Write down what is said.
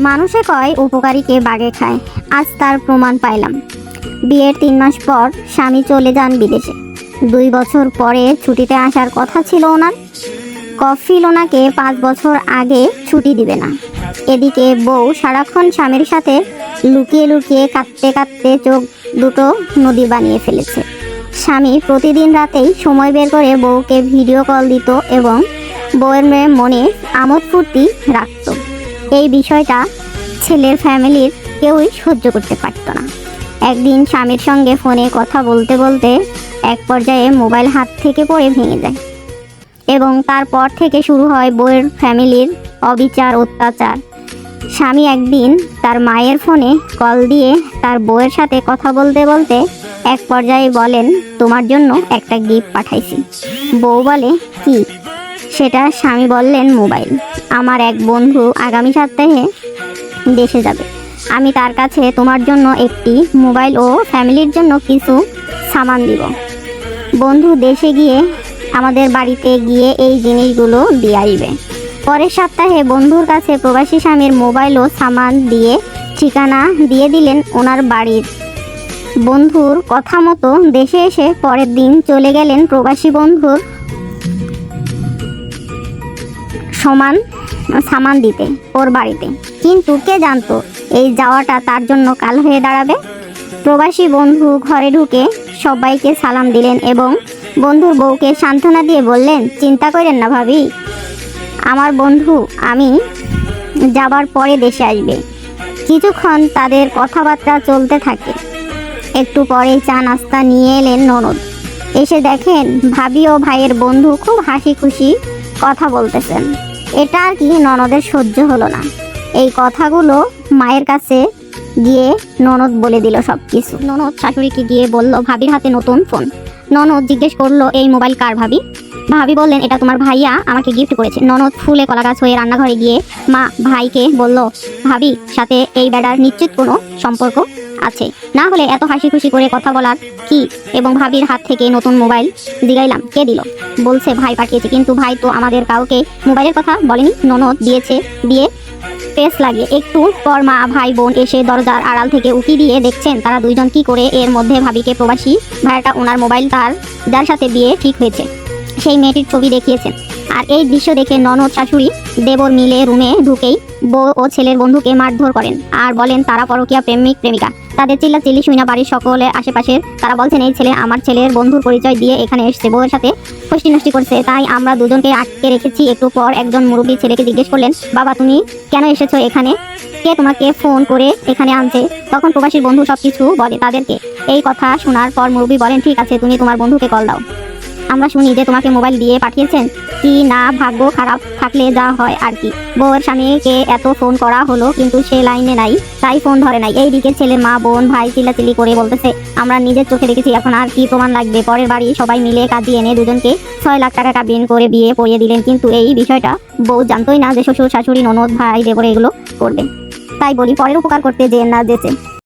মানুষে কয় উপকারীকে বাগে খায়। আজ তার প্রমাণ পাইলাম। বিয়ের তিন মাস পর স্বামী চলে যান বিদেশে। দুই বছর পরে ছুটিতে আসার কথা ছিল ওনার। কফিল ওনাকে পাঁচ বছর আগে ছুটি দিবে না। এদিকে বউ সারাক্ষণ স্বামীর সাথে লুকিয়ে লুকিয়ে কাঁদতে কাঁদতে চোখ দুটো নদী বানিয়ে ফেলেছে। স্বামী প্রতিদিন রাতেই সময় বের করে বউকে ভিডিও কল দিত এবং বউয়ের মনে আমোদ ফুর্তি রাখত। এই বিষয়টা ছেলের ফ্যামিলির কেউই সহ্য করতে পারত না। একদিন স্বামীর সঙ্গে ফোনে কথা বলতে বলতে এক পর্যায়ে মোবাইল হাত থেকে পড়ে ভেঙে যায় এবং তারপর থেকে শুরু হয় বউয়ের ফ্যামিলির অবিচার, অত্যাচার। স্বামী একদিন তার মায়ের ফোনে কল দিয়ে তার বউয়ের সাথে কথা বলতে বলতে এক পর্যায়ে বলেন, তোমার জন্য একটা গিফট পাঠাইছি। বউ বলে, কি? সেটা স্বামী বললেন মোবাইল। আমার এক বন্ধু আগামী সপ্তাহে দেশে যাবে। আমি তার কাছে তোমার জন্য একটি মোবাইল ও ফ্যামিলির জন্য কিছু সামান দিব। বন্ধু দেশে গিয়ে আমাদের বাড়িতে গিয়ে এই জিনিসগুলো দিয়ে আসবে। পরের সপ্তাহে বন্ধুর কাছে প্রবাসী স্বামীর মোবাইল ও সামান দিয়ে ঠিকানা দিয়ে দিলেন ওনার বাড়ির। বন্ধুর কথা মতো দেশে এসে পরের দিন চলে গেলেন প্রবাসী বন্ধুর সমান, সামান দিতে, ওর বাড়িতে। কিন্তু কে জানতো এই যাওয়াটা তার জন্য কাল হয়ে দাঁড়াবে? প্রবাসী বন্ধু ঘরে ঢুকে সবাইকে সালাম দিলেন এবং বন্ধুর বউকে সান্ত্বনা দিয়ে বললেন, চিন্তা করেন না ভাবি। আমার বন্ধু, আমি যাবার পরে দেশে আসবে। কিছুক্ষণ তাদের কথাবার্তা চলতে থাকে। একটু পরে চা নাস্তা নিয়ে এলেন ননদ। এসে দেখেন ভাবি ও ভাইয়ের বন্ধু খুব হাসি খুশি কথা বলতেছেন। এটা আর কি, ননদের সহ্য হলো না। এই কথাগুলো মায়ের কাছে গিয়ে ননদ বলে দিল সব কিছু ননদ শাশুড়িকে গিয়ে বলল, ভাবির হাতে নতুন ফোন ননদ জিজ্ঞেস করল, এই মোবাইল কার ভাবি? ভাবি বললেন, এটা তোমার ভাইয়া, আমাকে গিফট করেছে। ননদ ফুলে কলা গাছ হয়ে রান্নাঘরে গিয়ে মা ভাইকে বলল, ভাবি, সাথে এই বেড়ার নিশ্চিত কোনো সম্পর্ক? আছে। না হলে এত হাসি খুশি করে কথা বলার কি? এবং ভাবির হাত থেকে নতুন মোবাইল জিগাইলাম কে দিল? বলছে, ভাই পাঠিয়েছে। কিন্তু ভাই তো আমাদের কাউকে মোবাইলের কথা বলেনি। ননদ দিয়েছে দিয়ে পেস লাগিয়ে একটু পর মা, ভাই, বোন এসে দরজার আড়াল থেকে উকি দিয়ে দেখছেন তারা দুইজন কি করে এর মধ্যে ভাবিকে প্রবাসী। ভাইয়াটা ওনার মোবাইল তার, যার সাথে বিয়ে ঠিক হয়েছে। সেই মেয়েটির ছবি দেখিয়েছেন। আর এই দৃশ্য দেখে ননদ শাশুড়ি দেবর মিলে রুমে ঢুকেই বউ ও ছেলের বন্ধুকে মারধর করেন। আর বলেন, তারা পরকীয়া প্রেমিক, প্রেমিকা। তাদের চিল্লা চিল্লি শুইনা বাড়ির সকলে আশেপাশে তারা বলছেন, এই ছেলে আমার ছেলের বন্ধুর পরিচয় দিয়ে এখানে এসছে, বউয়ের সাথে ফষ্টি নষ্টি করছে। তাই আমরা দুজনকে আটকে রেখেছি। একটু পর একজন মুরব্বী ছেলেকে জিজ্ঞেস করলেন, বাবা, তুমি কেন এসেছ এখানে? কে তোমাকে ফোন করে এখানে আনছে? তখন প্রবাসীর বন্ধু সবকিছু বলে তাদেরকে। এই কথা শোনার পর মুরব্বী বলেন, ঠিক আছে, তুমি তোমার বন্ধুকে কল দাও। আমরা শুনি যে তোমাকে মোবাইল দিয়ে পাঠিয়েছেন। কি না ভাগ্য খারাপ থাকলে যা হয় আর কি। বউয়ের স্বামীকে এত ফোন করা হলো, কিন্তু সে লাইনে নাই, তাই ফোন ধরে নাই। এই দিকে ছেলে মা, বোন, ভাই চিল্লাচিল্লি করে বলতেছে, আমরা নিজের চোখে দেখেছি, এখন আর কি প্রমাণ লাগবে? পরের বাড়ি সবাই মিলে কাজে এনে দুজনকে ছয় লাখ টাকা কাবিন করে বিয়ে পড়িয়ে দিলেন। কিন্তু এই বিষয়টা বউ জানতোই না যে শ্বশুর, শাশুড়ি, ননদ, ভাই, দেবরে এগুলো করবে। তাই বলি, পরের উপকার করতে যে না যেচে।